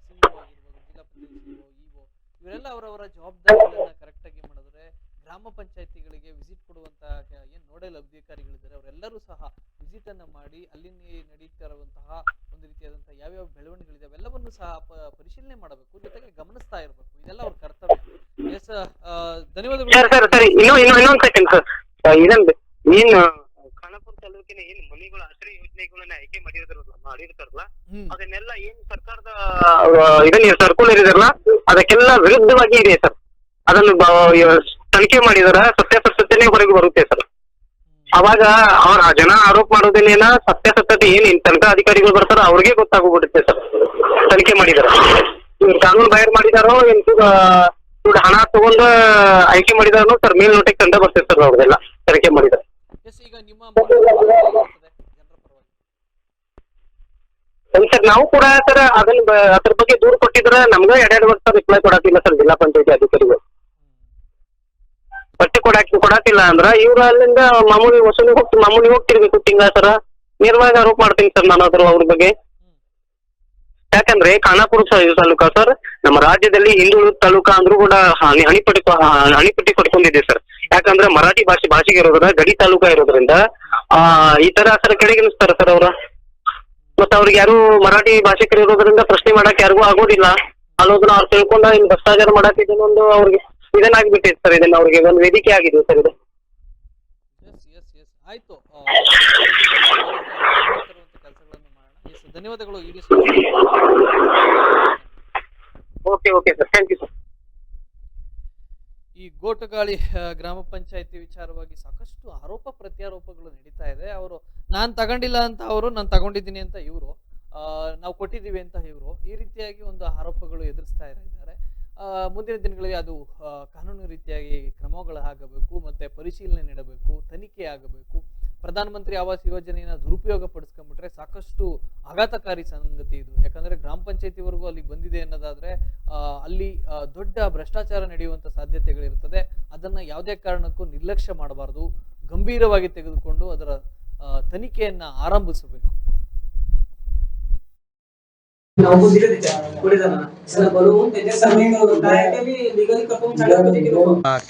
ಗ್ರಾಮ ಪಂಚಾಯತಿಗಳಿಗೆ ವಿಸಿಟ್ ಕೊಡುವಂತಹ ಏನು ನೋಡಲ್ ಅಧಿಕಾರಿಗಳಿದ್ದಾರೆ ಅವರೆಲ್ಲರೂ ಸಹ ವಿಸಿಟ್ ಅನ್ನ ಮಾಡಿ ಅಲ್ಲಿ ನಡೀತಾ ಇರುವಂತಹ ಒಂದು ರೀತಿಯಾದಂತಹ ಯಾವ್ಯಾವ ಬೆಳವಣಿಗೆಗಳಿದೆ ಅವೆಲ್ಲವನ್ನು ಸಹ ಪರಿಶೀಲನೆ ಮಾಡಬೇಕು. ಜೊತೆಗೆ ಗಮನಿಸ್ತಾ ಇರಬೇಕು. ಇದೆಲ್ಲ ಅವ್ರ ಕರ್ತವ್ಯ. ಎಸ್ ಧನ್ಯವಾದಗಳು. ಏನ್ ಖಾನಾಪುರ ತಾಲೂಕಿನ ಏನ್ ಮನೆಗಳ ಆಶ್ರಯ ಯೋಜನೆಗಳನ್ನ ಆಯ್ಕೆ ಮಾಡಿರ್ತಾರಲ್ಲ ಮಾಡಿರ್ತಾರಲ್ಲ ಅದನ್ನೆಲ್ಲ ಏನ್ ಸರ್ಕಾರದ ಇದನ್ನ ಸರ್ಕುಲರ್ ಇದೆಯಲ್ಲ ಅದಕ್ಕೆಲ್ಲ ವಿರುದ್ಧವಾಗಿ ಇದೆ ಸರ್ ಅದನ್ನು ತನಿಖೆ ಮಾಡಿದಾರ ಸತ್ಯಾಸತ್ಯತೆನೇ ಹೊರಗೆ ಬರುತ್ತೆ ಸರ್. ಅವಾಗ ಅವ್ರ ಜನ ಆರೋಪ ಮಾಡೋದೇನೇನ ಸತ್ಯಾಸತ್ಯತೆ ಏನ್ ತನಿಖಾ ಅಧಿಕಾರಿಗಳು ಬರ್ತಾರ ಅವ್ರಿಗೆ ಗೊತ್ತಾಗೋಗ್ಬಿಡುತ್ತೆ ಸರ್. ತನಿಖೆ ಮಾಡಿದಾರ. ಇವ್ರು ಕಾನೂನು ಬಾಯರ್ ಮಾಡಿದಾರೋ ಏನ್ ಹಣ ತಗೊಂಡು ಆಯ್ಕೆ ಮಾಡಿದಾರೋ ಸರ್ ಮೇಲ್ನೋಟಕ್ಕೆ ಕಂಡ ಬರ್ತದೆ ಸರ್ ಅವ್ರದೆಲ್ಲ ತನಿಖೆ ಮಾಡಿದಾರ. ಸರಿ ನಾವು ಕೂಡ ಸರ್ ಅದನ್ನ ಅದ್ರ ಬಗ್ಗೆ ದೂರು ಕೊಟ್ಟಿದ್ರೆ ನಮ್ಗ ಎರಡೆರಡು ವರ್ಷ ರಿಪ್ಲೈ ಕೊಡತ್ತಿಲ್ಲ ಸರ್ ಜಿಲ್ಲಾ ಪಂಚಾಯತಿ ಅಧಿಕಾರಿಗಳು. ಪಟ್ಟಿ ಕೊಡಾಕ್ ಕೊಡಾತಿಲ್ಲ ಅಂದ್ರ ಇವ್ರ ಅಲ್ಲಿಂದ ಮಾಮೂಲಿ ವಸೂಲಿ ಹೋಗ್ತಿ, ಮಾಮೂಲಿ ಹೋಗ್ತಿರ್ಬೇಕು ತಿಂಗಳ ಸರ. ನೇರವಾಗಿ ಆರೋಪ ಮಾಡ್ತೀನಿ ಸರ್ ನಾನು ಅದ್ರ ಅವ್ರ ಬಗ್ಗೆ. ಯಾಕಂದ್ರೆ ಖಾನಾಪುರ ತಾಲೂಕಾ ಸರ್, ನಮ್ಮ ರಾಜ್ಯದಲ್ಲಿ ಹಿಂದುಳಿದ ತಾಲೂಕಾ ಅಂದ್ರೂ ಕೂಡ ಹಣಿ ಹಣಿಪಟ್ಟಿ ಹಣಿಪಟ್ಟಿ ಪಡ್ಕೊಂಡಿದೆ ಸರ್. ಯಾಕಂದ್ರೆ ಮರಾಠಿ ಭಾಷೆ, ಭಾಷೆಗೆ ಇರೋದ್ರ ಗಡಿ ತಾಲೂಕಾ ಇರೋದ್ರಿಂದ, ಆ, ಈ ತರ ಸರ್ ಕೆಳಗಿನಿಸ್ತಾರ ಸರ್ ಅವ್ರ. ಮತ್ತೆ ಅವ್ರಿಗೆ ಯಾರು ಮರಾಠಿ ಭಾಷಿಕರು ಇರೋದ್ರಿಂದ ಪ್ರಶ್ನೆ ಮಾಡಕ್ ಯಾರಿಗೂ ಆಗೋದಿಲ್ಲ. ಅನ್ನೋದನ್ನ ಅವ್ರು ತಿಳ್ಕೊಂಡ ಇನ್ ಭ್ರಷ್ಟಾಚಾರ ಮಾಡಕ್ ಇದನ್ನೊಂದು ಅವ್ರಿಗೆ ಇದನ್ನಾಗ್ಬಿಟ್ಟಿದೆ ಸರ್ ಇದನ್ನ ಅವ್ರಿಗೆ ಒಂದು ವೇದಿಕೆ ಆಗಿದೆ ಸರ್ ಇದು. ಎಸ್ ಎಸ್ ಎಸ್ ಆಯ್ತು. ಆ, ಕೆಲಸಗಳನ್ನು ಮಾಡೋಣ. ಎಸ್ ಧನ್ಯವಾದಗಳು ಇಡಿ okay okay sir thank you sir ಈ ಗೋಟಗಾಳಿ ಆ, ಗ್ರಾಮ ಪಂಚಾಯತಿ ವಿಚಾರವಾಗಿ ಸಾಕಷ್ಟು ಆರೋಪ ಪ್ರತ್ಯಾರೋಪಗಳು ನಡೀತಾ ಇದೆ. ಅವರು ನಾನು ತಗೊಂಡಿಲ್ಲ ಅಂತ ಅವರು ನಾನು ತಗೊಂಡಿದ್ದೀನಿ ಅಂತ ಇವರು ನಾವು ಕೊಟ್ಟಿದ್ದೀವಿ ಅಂತ ಇವರು ಈ ರೀತಿಯಾಗಿ ಒಂದು ಆರೋಪಗಳು ಎದುರಿಸ್ತಾ ಇದ್ದಾರೆ ಮುಂದಿನ ದಿನಗಳಲ್ಲಿ ಅದು ಕಾನೂನು ರೀತಿಯಾಗಿ ಕ್ರಮಗಳು ಆಗಬೇಕು ಮತ್ತೆ ಪರಿಶೀಲನೆ ನೀಡಬೇಕು, ತನಿಖೆ ಆಗಬೇಕು. ಪ್ರಧಾನಮಂತ್ರಿ ಆವಾಸ್ ಯೋಜನೆಯನ್ನು ದುರುಪಯೋಗ ಪಡಿಸ್ಕೊಂಡ್ಬಿಟ್ರೆ ಸಾಕಷ್ಟು ಆಘಾತಕಾರಿ ಸಂಗತಿ ಇದು. ಯಾಕಂದ್ರೆ ಗ್ರಾಮ ಪಂಚಾಯತಿವರೆಗೂ ಅಲ್ಲಿ ಬಂದಿದೆ ಅನ್ನೋದಾದ್ರೆ ಅಲ್ಲಿ ದೊಡ್ಡ ಭ್ರಷ್ಟಾಚಾರ ನಡೆಯುವಂತ ಸಾಧ್ಯತೆಗಳಿರ್ತದೆ. ಅದನ್ನ ಯಾವುದೇ ಕಾರಣಕ್ಕೂ ನಿರ್ಲಕ್ಷ್ಯ ಮಾಡಬಾರದು. ಗಂಭೀರವಾಗಿ ತೆಗೆದುಕೊಂಡು ಅದರ ತನಿಖೆಯನ್ನು ತನಿಖೆಯನ್ನ ಆರಂಭಿಸಬೇಕು.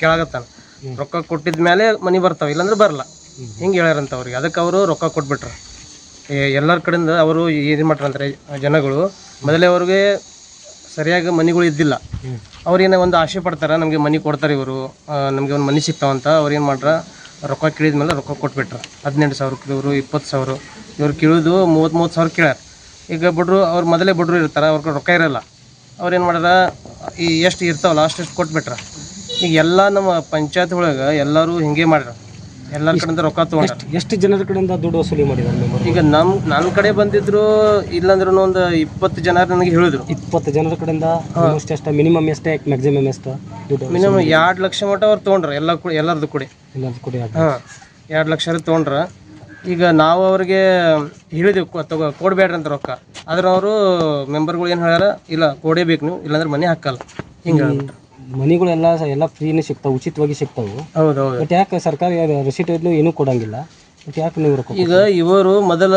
ಕೇಳಾಗತ್ತಾನ ರೊಕ್ಕ ಕೊಟ್ಟಿದ ಮೇಲೆ ಮನಿ ಬರ್ತಾವ ಇಲ್ಲಾಂದ್ರೆ ಬರಲ್ಲ. ಹಿಂಗೆ ಹೇಳ್ಯಾರಂತ ಅವ್ರಿಗೆ. ಅದಕ್ಕೆ ಅವರು ರೊಕ್ಕ ಕೊಟ್ಬಿಟ್ರ. ಎಲ್ಲರ ಕಡೆಯಿಂದ ಅವರು ಏನು ಮಾಡ್ರಂತಾರೆ ಜನಗಳು. ಮೊದಲೇ ಅವ್ರಿಗೆ ಸರಿಯಾಗಿ ಮನಿಗಳು ಇದ್ದಿಲ್ಲ. ಅವ್ರೇನೋ ಒಂದು ಆಸೆ ಪಡ್ತಾರೆ ನಮಗೆ ಮನಿ ಕೊಡ್ತಾರೆ ಇವರು. ನಮಗೆ ಒಂದು ಮನಿ ಸಿಗ್ತಾವಂತ ಅವ್ರು ಏನು ಮಾಡ್ರ ರೊಕ್ಕ ಕೇಳಿದ ಮೇಲೆ ರೊಕ್ಕ ಕೊಟ್ಬಿಟ್ರ. ಹದಿನೆಂಟು ಸಾವಿರ ಇವರು ಇಪ್ಪತ್ತು ಸಾವಿರ. ಇವ್ರು ಕೇಳೋದು ಮೂವತ್ತು ಮೂವತ್ತು ಸಾವಿರ ಕೇಳ್ಯಾರ. ಈಗ ಬಡ್ರು ಅವ್ರು ಮೊದಲೇ ಬಡ್ರು ಇರ್ತಾರೆ ಅವ್ರ ರೊಕ್ಕ ಇರಲ್ಲ. ಅವ್ರೇನು ಮಾಡ್ಯಾರ ಈ ಎಷ್ಟು ಇರ್ತಾವಲ್ಲ ಅಷ್ಟು ಕೊಟ್ಬಿಟ್ರ. ಈಗ ಎಲ್ಲ ನಮ್ಮ ಪಂಚಾಯತ್ ಒಳಗೆ ಎಲ್ಲರೂ ಹಿಂಗೆ ಮಾಡ್ಯಾರ. ಎಲ್ಲರ ಕಡೆಯಿಂದ ರೊಕ್ಕ ತೊಗೊಂಡ್ರ. ಎಷ್ಟು ಜನರ ಕಡೆಯಿಂದ ದುಡ್ಡು ವಸೂಲಿ ಮಾಡಿದ್ದಾರೆ ಮೆಂಬರ್ ಈಗ ನಮ್ಮ ನನ್ನ ಕಡೆ ಬಂದಿದ್ರು ಇಲ್ಲಾಂದ್ರೂ ಒಂದು ಇಪ್ಪತ್ತು ಜನ ನನಗೆ ಹೇಳಿದ್ರು. ಇಪ್ಪತ್ತು ಜನರ ಕಡೆಯಿಂದ ಅಷ್ಟು ಎಷ್ಟು ಮಿನಿಮಮ್ ಎಷ್ಟೇ ಮ್ಯಾಕ್ಸಿಮಮ್ ಎಷ್ಟು ದುಡ್ಡು ಮಿನಿಮಮ್ ಎರಡು ಲಕ್ಷ ಮಟ್ಟ ಅವ್ರು ತೊಗೊಂಡ್ರ ಎಲ್ಲ ಕೂಡ ಎಲ್ಲರದ್ದು ಕೂಡಿ. ಎಲ್ಲರದ್ದು ಕೂಡಿ ಹಾಂ. ಎರಡು ಲಕ್ಷ ತೊಗೊಂಡ್ರ. ಈಗ ನಾವು ಅವ್ರಿಗೆ ಹೇಳಿದೆವು ಕೊ- ತಗೋ ಕೊಡಬೇಡ್ರಿ ಅಂತ ರೊಕ್ಕ. ಆದ್ರೆ ಅವರು ಮೆಂಬರ್ಗಳು ಏನು ಹೇಳ್ಯಾರ ಇಲ್ಲ ಕೊಡೇಬೇಕು ನೀವು ಇಲ್ಲಾಂದ್ರೆ ಮನೆ ಹಾಕಲ್ಲ. ಹಿಂಗೆ ಮನೆಗಳೆಲ್ಲ ಸ- ಎಲ್ಲ ಫ್ರೀನೇ ಸಿಗ್ತಾವೆ ಉಚಿತವಾಗಿ ಸಿಗ್ತಾವೆ. ಹೌದು ಹೌದು ಬಟ್ ಯಾಕೆ ಸರ್ಕಾರಿ ರಿಸಿಟ್ ಏನೂ ಕೊಡಂಗಿಲ್ಲ. ಬಟ್ ಯಾಕೆ ನೀವು ರೊಕ್ಕ ಈಗ ಇವರು ಮೊದಲ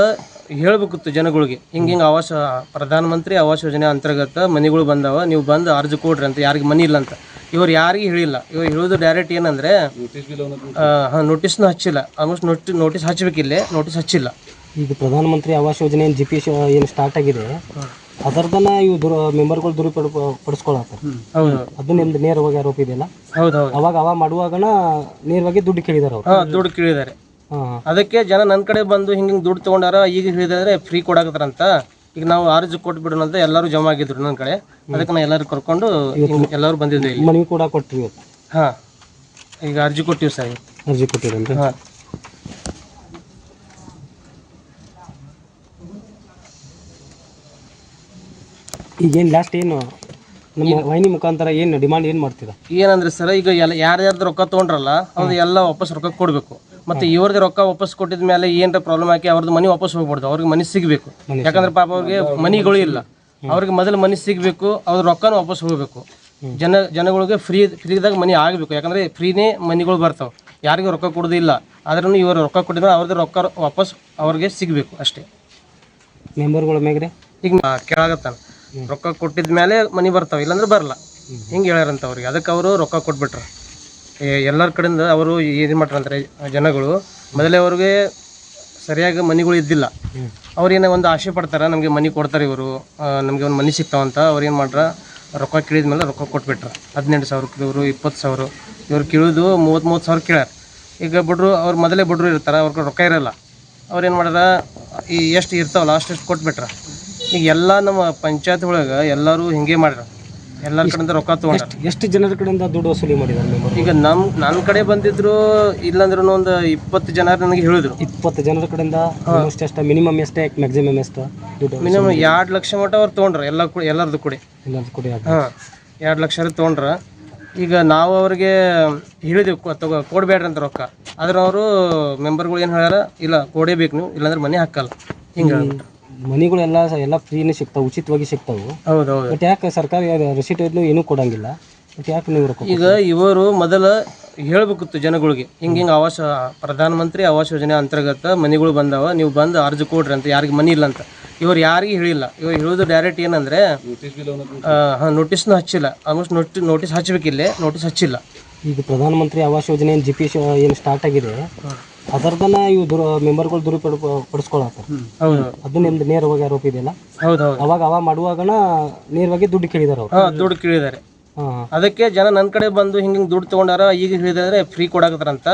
ಹೇಳ್ಬೇಕಿತ್ತು ಜನಗಳಿಗೆ ಹಿಂಗೆ ಹಿಂಗೆ ಆವಾಸ ಪ್ರಧಾನಮಂತ್ರಿ ಆವಾಸ್ ಯೋಜನೆ ಅಂತರ್ಗತ ಮನೆಗಳು ಬಂದಾವ ನೀವು ಬಂದು ಅರ್ಜಿ ಕೊಡ್ರಿ ಅಂತ ಯಾರಿಗೆ ಮನಿ ಇಲ್ಲ ಅಂತ. ಇವ್ರು ಯಾರಿಗೂ ಹೇಳಿಲ್ಲ. ಇವ್ರು ಹೇಳೋದು ಡೈರೆಕ್ಟ್ ಏನಂದ್ರೆ ಹಾಂ ನೋಟಿಸ್ನು ಹಚ್ಚಿಲ್ಲ. ಆಲ್ಮೋಸ್ಟ್ ನೋಟ್ ನೋಟಿಸ್ ಹಚ್ಚಬೇಕಿಲ್ಲೇ ನೋಟಿಸ್ ಹಚ್ಚಿಲ್ಲ. ಈಗ ಪ್ರಧಾನಮಂತ್ರಿ ಆವಾಸ್ ಯೋಜನೆ ಏನು ಜಿ ಪಿ ಎಸ್ ಏನು ಸ್ಟಾರ್ಟ್ ಆಗಿದೆ ಅದರ್ದನ್ನ ಇವು ದುರ ಮೆಂಬರ್ಗಳು ದುರುಪಯೋಗ ಪಡಿಸ್ಕೊಳತ್ತಾರೆ. ಹೌದು. ಅದು ನಿಮ್ದು ನೇರವಾಗಿ ಆರೋಪ ಇದೆಯಲ್ಲ? ಹೌದು ಹೌದು. ಅವಾಗ ಅವ ಮಾಡುವಾಗನ ನೇರವಾಗಿ ದುಡ್ಡು ಕೇಳಿದಾರೆ ಅವ್ರು. ಹಾಂ ದುಡ್ಡು ಕೇಳಿದ್ದಾರೆ ಹಾಂ ಅದಕ್ಕೆ ಜನ ನನ್ನ ಕಡೆ ಬಂದು ಹಿಂಗೆ ಹಿಂಗೆ ದುಡ್ಡು ತಗೊಂಡಾರ ಈಗ ಹೇಳಿದ್ರೆ ಫ್ರೀ ಕೊಡಾಕತ್ತಾರಂತ. ಈಗ ನಾವು ಅರ್ಜಿ ಕೊಟ್ಬಿಡೋಣ ಅಂತ ಎಲ್ಲರೂ ಜಮಾ ಆಗಿದ್ರು ನನ್ನ ಕಡೆ. ಅದಕ್ಕೆ ನಾ ಎಲ್ಲರೂ ಕರ್ಕೊಂಡು ಹಿಂಗ್ ಎಲ್ಲರೂ ಬಂದಿದ್ದೆ ಇಲ್ಲಿ. ಮನವಿ ಕೂಡ ಕೊಟ್ರಿ ಇವತ್ತು. ಹಾಂ. ಈಗ ಅರ್ಜಿ ಕೊಟ್ಟಿವಿ ಸರ್ ಅರ್ಜಿ ಕೊಟ್ಟಿರಂದ್ರೆ ಹಾಂ. ಈಗೇನು ಲಾಸ್ಟ್ ಏನು? ನಮ್ಮ ವಾಹಿನಿ ಮುಖಾಂತರ ಏನು ಡಿಮಾಂಡ್ ಏನು ಮಾಡ್ತೀರಾ? ಏನಂದ್ರೆ ಸರ್ ಈಗ ಎಲ್ಲ ಯಾರ್ಯಾರ್ದು ರೊಕ್ಕ ತೊಗೊಂಡ್ರಲ್ಲ ಅವ್ರು ಎಲ್ಲ ವಾಪಸ್ ರೊಕ್ಕ ಕೊಡಬೇಕು. ಮತ್ತೆ ಇವ್ರದ್ದು ರೊಕ್ಕ ವಾಪಸ್ ಕೊಟ್ಟಿದ ಮೇಲೆ ಏನಾರ ಪ್ರಾಬ್ಲಮ್ ಹಾಕಿ ಅವ್ರದ್ದು ಮನಿ ವಾಪಸ್ ಹೋಗ್ಬಾರ್ದು ಅವ್ರಿಗೆ ಮನಿ ಸಿಗಬೇಕು. ಯಾಕಂದ್ರೆ ಪಾಪ ಅವ್ರಿಗೆ ಮನಿಗಳು ಇಲ್ಲ. ಅವ್ರಿಗೆ ಮೊದಲು ಮನಿ ಸಿಗಬೇಕು ಅವ್ರ ರೊಕ್ಕನೂ ವಾಪಸ್ ಹೋಗಬೇಕು. ಜನ ಜನಗಳಿಗೆ ಫ್ರೀ ಫ್ರೀದಾಗ ಮನಿ ಆಗಬೇಕು. ಯಾಕಂದ್ರೆ ಫ್ರೀನೇ ಮನಿಗಳು ಬರ್ತಾವೆ. ಯಾರಿಗೂ ರೊಕ್ಕ ಕೊಡೋದಿಲ್ಲ. ಆದ್ರೂ ಇವರು ರೊಕ್ಕ ಕೊಟ್ಟಿದ್ರೆ ಅವ್ರದ್ದು ರೊಕ್ಕ ವಾಪಸ್ ಅವ್ರಿಗೆ ಸಿಗಬೇಕು ಅಷ್ಟೇ. ಮೆಂಬರ್ಗಳ ಮೇಗ್ರೆ ಈಗ ಕೇಳಾಗತ್ತಾನ ರೊಕ್ಕ ಕೊಟ್ಟಿದ ಮೇಲೆ ಮನಿ ಬರ್ತಾವ ಇಲ್ಲಾಂದ್ರೆ ಬರಲ್ಲ. ಹಿಂಗೆ ಹೇಳ್ಯಾರಂತ ಅವ್ರಿಗೆ? ಅದಕ್ಕೆ ಅವರು ರೊಕ್ಕ ಕೊಟ್ಬಿಟ್ರ. ಎಲ್ಲರ ಕಡೆಯಿಂದ ಅವರು ಏನು ಮಾಡ್ರಂತಾರೆ ಜನಗಳು. ಮೊದಲೇ ಅವ್ರಿಗೆ ಸರಿಯಾಗಿ ಮನೆಗಳು ಇದ್ದಿಲ್ಲ. ಅವ್ರೇನೋ ಒಂದು ಆಸೆ ಪಡ್ತಾರೆ, ನಮಗೆ ಮನೆ ಕೊಡ್ತಾರೆ ಇವರು. ನಮಗೆ ಒಂದು ಮನಿ ಸಿಗ್ತಾವಂತ ಅವ್ರು ಏನು ಮಾಡ್ರ, ರೊಕ್ಕ ಕೇಳಿದ ಮೇಲೆ ರೊಕ್ಕ ಕೊಟ್ಬಿಟ್ರ. ಹದಿನೆಂಟು ಸಾವಿರ ಇವರು, ಇಪ್ಪತ್ತು ಸಾವಿರ. ಇವ್ರು ಕೇಳೋದು ಮೂವತ್ತು ಮೂವತ್ತು ಸಾವಿರ ಕೇಳ್ಯಾರ. ಈಗ ಬಿಡ್ರು, ಅವ್ರು ಮೊದಲೇ ಬಿಡ್ರು ಇರ್ತಾರೆ ಅವ್ರಿಗೆ ರೊಕ್ಕ ಇರಲ್ಲ. ಅವ್ರೇನು ಮಾಡ್ಯಾರ ಈ ಎಷ್ಟು ಇರ್ತಾವಲ್ಲ ಅಷ್ಟು ಕೊಟ್ಬಿಟ್ರ. ಈಗ ಎಲ್ಲ ನಮ್ಮ ಪಂಚಾಯತ್ ಒಳಗೆ ಎಲ್ಲರೂ ಹಿಂಗೆ ಮಾಡ್ಯಾರ. ಎಲ್ಲರ ಕಡೆಯಿಂದ ರೊಕ್ಕ ತೊಗೊಂಡ್ರ? ಎಷ್ಟು ಜನರ ಕಡೆಯಿಂದ ದುಡ್ಡು ವಸೂಲಿ ಮಾಡಿದ್ದಾರೆ ಮೆಂಬರ್ ಈಗ ನಮ್ಮ ನನ್ನ ಕಡೆ ಬಂದಿದ್ರು ಇಲ್ಲಾಂದ್ರೂ ಒಂದು ಇಪ್ಪತ್ತು ಜನ ನನಗೆ ಹೇಳಿದ್ರು. ಇಪ್ಪತ್ತು ಜನರ ಕಡೆಯಿಂದ ಆಲ್ಮೋಸ್ಟ್ ಎಷ್ಟು ಮಿನಿಮಮ್ ಎಷ್ಟು ಮ್ಯಾಕ್ಸಿಮಮ್ ಎಷ್ಟು ದುಡ್ಡು ಮಿನಿಮಮ್ ಎರಡು ಲಕ್ಷ ಮಟ್ಟ ಅವ್ರು ತೊಗೊಂಡ್ರೆ ಎಲ್ಲ ಕೂಡ ಎಲ್ಲರದ್ದು ಕೂಡಿ. ಎಲ್ಲಾದ್ರು ಕೊಡಿ ಹಾಂ ಎರಡು ಲಕ್ಷ ತೊಗೊಂಡ್ರ. ಈಗ ನಾವು ಅವ್ರಿಗೆ ಹೇಳಿದೆವು ಕೊ- ತಗೋ ಕೊಡಬೇಡ್ರಿ ಅಂತ ರೊಕ್ಕ. ಆದ್ರೆ ಅವರು ಮೆಂಬರ್ಗಳು ಏನು ಹೇಳ್ಯಾರ ಇಲ್ಲ ಕೊಡೇಬೇಕು ನೀವು ಇಲ್ಲಾಂದ್ರೆ ಮನೆ ಹಾಕಲ್ಲ. ಹಿಂಗೆ ಹೇಳ್ಬಿಟ್ರು. ಮನಿಗಳೆಲ್ಲ ಎಲ್ಲ ಫ್ರೀನೇ ಸಿಗ್ತಾವೆ ಉಚಿತವಾಗಿ ಸಿಗ್ತಾವೆ. ಹೌದು ಬಟ್ ಯಾಕೆ ಸರ್ಕಾರಿ ರಿಸಿಟ್ ಏನೂ ಕೊಡಂಗಿಲ್ಲ. ಬಟ್ ಯಾಕೆ ನೀವು ರೊಕ್ಕ ಈಗ ಇವರು ಮೊದಲ ಹೇಳ್ಬೇಕಿತ್ತು ಜನಗಳಿಗೆ. ಹಿಂಗೆ ಹಿಂಗೆ ಆವಾಸ ಪ್ರಧಾನಮಂತ್ರಿ ಆವಾಸ್ ಯೋಜನೆ ಅಂತರ್ಗತ ಮನೆಗಳು ಬಂದಾವ ನೀವು ಬಂದು ಅರ್ಜಿ ಕೊಡ್ರಿ ಅಂತ ಯಾರಿಗೆ ಮನಿ ಇಲ್ಲ ಅಂತ. ಇವ್ರು ಯಾರಿಗೂ ಹೇಳಿಲ್ಲ. ಇವ್ರು ಹೇಳೋದು ಡೈರೆಕ್ಟ್ ಏನಂದ್ರೆ ಹಾಂ ನೋಟಿಸ್ನು ಹಚ್ಚಿಲ್ಲ. ಆಲ್ಮೋಸ್ಟ್ ನೋಟಿ ನೋಟಿಸ್ ಹಚ್ಚಬೇಕಿಲ್ಲೇ ನೋಟಿಸ್ ಹಚ್ಚಿಲ್ಲ. ಈಗ ಪ್ರಧಾನಮಂತ್ರಿ ಆವಾಸ್ ಯೋಜನೆ ಏನು ಜಿ ಪಿ ಎಸ್ ಏನು ಸ್ಟಾರ್ಟ್ ಆಗಿದೆ? ಅದರ್ದನ್ನ ಇವು ದುರ ಮೆಂಬರ್ಗಳು ದುರುಪಯೋಗ ಪಡಿಸ್ಕೊಳತ್ತಾರ ಹೌದು. ಅದು ನಿಮ್ದು ನೇರವಾಗಿ ಆರೋಪ ಇದೆಯಲ್ಲ? ಹೌದು ಹೌದು ಅವಾಗ ಅವ ಮಾಡುವಾಗನ ನೇರವಾಗಿ ದುಡ್ಡು ಕೇಳಿದಾರ ಅವ್ರು. ಹಾಂ ದುಡ್ಡು ಕೇಳಿದಾರೆ. ಅದಕ್ಕೆ ಜನ ನನ್ನ ಕಡೆ ಬಂದು ಹಿಂಗೆ ಹಿಂಗೆ ದುಡ್ಡು ತಗೊಂಡಾರ ಈಗ ಹೇಳಿದ್ರೆ ಫ್ರೀ ಕೊಡಾಕತ್ತಾರಂತ.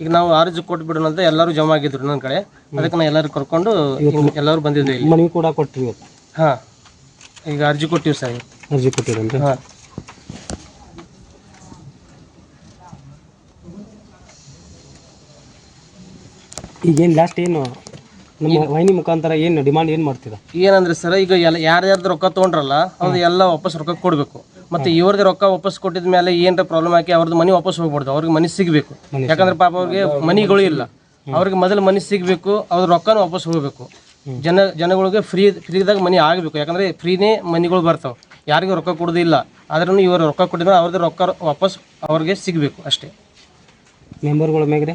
ಈಗ ನಾವು ಅರ್ಜಿ ಕೊಟ್ಬಿಡೋಣ ಅಂತ ಎಲ್ಲರೂ ಜಮಾ ಆಗಿದ್ರು ನನ್ನ ಕಡೆ. ಅದಕ್ಕೆ ನಾ ಎಲ್ಲರೂ ಕರ್ಕೊಂಡು ಹಿಂಗ್ ಎಲ್ಲರೂ ಬಂದಿದ್ವಿ ಇಲ್ಲಿ. ಮನವಿ ಕೂಡ ಕೊಟ್ಟಿವಿ ಹಾ ಹಾಂ ಈಗ ಅರ್ಜಿ ಕೊಟ್ಟಿವಿ ಸರ್. ಅರ್ಜಿ ಕೊಟ್ಟಿರಂತ ಹಾಂ. ಈಗೇನು ಲಾಸ್ಟ್ ಏನು? ನಮ್ಮ ವಾಹಿನಿ ಮುಖಾಂತರ ಏನು ಡಿಮಾಂಡ್ ಏನು ಮಾಡ್ತೀರಾ? ಏನಂದ್ರೆ ಸರ್ ಈಗ ಎಲ್ಲ ಯಾರ್ಯಾರ್ದು ರೊಕ್ಕ ತೊಗೊಂಡ್ರಲ್ಲ ಅವ್ರದ್ದು ಎಲ್ಲ ವಾಪಸ್ ರೊಕ್ಕ ಕೊಡಬೇಕು. ಮತ್ತೆ ಇವ್ರದ್ದು ರೊಕ್ಕ ವಾಪಸ್ ಕೊಟ್ಟಿದ ಮೇಲೆ ಏನರ ಪ್ರಾಬ್ಲಮ್ ಹಾಕಿ ಅವ್ರದ್ದು ಮನಿ ವಾಪಸ್ ಹೋಗ್ಬಾರ್ದು ಅವ್ರಿಗೆ ಮನಿ ಸಿಗಬೇಕು. ಯಾಕಂದ್ರೆ ಪಾಪ ಅವ್ರಿಗೆ ಮನಿಗಳು ಇಲ್ಲ. ಅವ್ರಿಗೆ ಮೊದಲು ಮನಿ ಸಿಗಬೇಕು ಅವ್ರ ರೊಕ್ಕನೂ ವಾಪಸ್ ಹೋಗ್ಬೇಕು. ಜನ ಜನಗಳಿಗೆ ಫ್ರೀ ಫ್ರೀದಾಗ ಮನಿ ಆಗಬೇಕು. ಯಾಕಂದ್ರೆ ಫ್ರೀನೇ ಮನಿಗಳು ಬರ್ತಾವೆ. ಯಾರಿಗೂ ರೊಕ್ಕ ಕೊಡೋದಿಲ್ಲ ಆದ್ರೂ ಇವರು ರೊಕ್ಕ ಕೊಟ್ಟಿದ್ರೆ ಅವ್ರದ್ದು ರೊಕ್ಕ ವಾಪಸ್ ಅವ್ರಿಗೆ ಸಿಗಬೇಕು ಅಷ್ಟೇ. ಮೆಂಬರ್ಗಳ ಮ್ಯಾಗ್ರೆ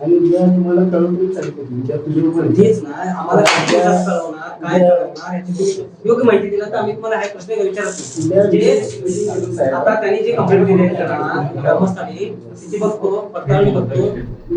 आणि जेव्हा तुम्हाला कळवतच सांगितलं तेच ना आम्हाला काय कळवणार योग्य माहिती दिला तर आम्ही तुम्हाला हा प्रश्न विचारत म्हणजे आता त्यांनी जे कंप्लेंट दिली ग्रामस्थानी तिथे बघतो पडताळणी बघतो